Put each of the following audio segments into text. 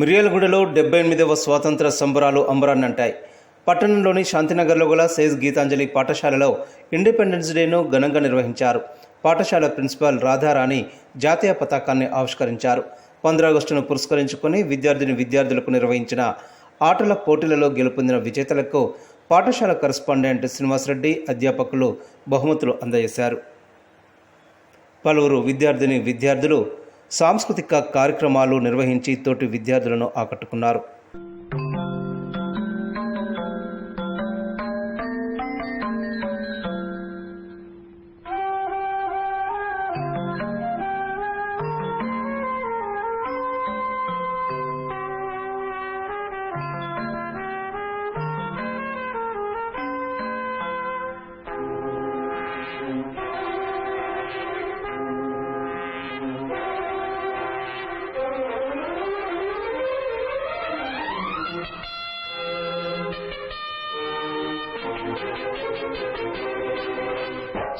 మిర్యాలగూడలో డెబ్బై ఎనిమిదవ స్వాతంత్ర సంబరాలు అంబరాన్నంటాయి. పట్టణంలోని శాంతినగర్లో గల సేజ్ గీతాంజలి పాఠశాలలో ఇండిపెండెన్స్ డేను ఘనంగా నిర్వహించారు. పాఠశాల ప్రిన్సిపాల్ రాధారాణి జాతీయ పతాకాన్ని ఆవిష్కరించారు. పంద్ర ఆగస్టును పురస్కరించుకొని విద్యార్థిని విద్యార్థులకు నిర్వహించిన ఆటల పోటీలలో గెలుపొందిన విజేతలకు పాఠశాల కరస్పాండెంట్ శ్రీనివాసరెడ్డి అధ్యాపకులు బహుమతులు అందజేశారు. పలువురు విద్యార్థిని విద్యార్థులు సాంస్కృతిక కార్యక్రమాలు నిర్వహించి తోటి విద్యార్థులను ఆకట్టుకున్నారు.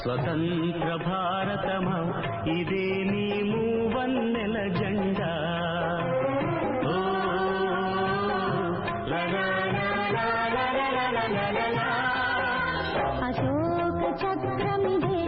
స్వతంత్ర భారతమ ఇదే నీ మూవన్నెల జెండా. అశోక చక్రమిదే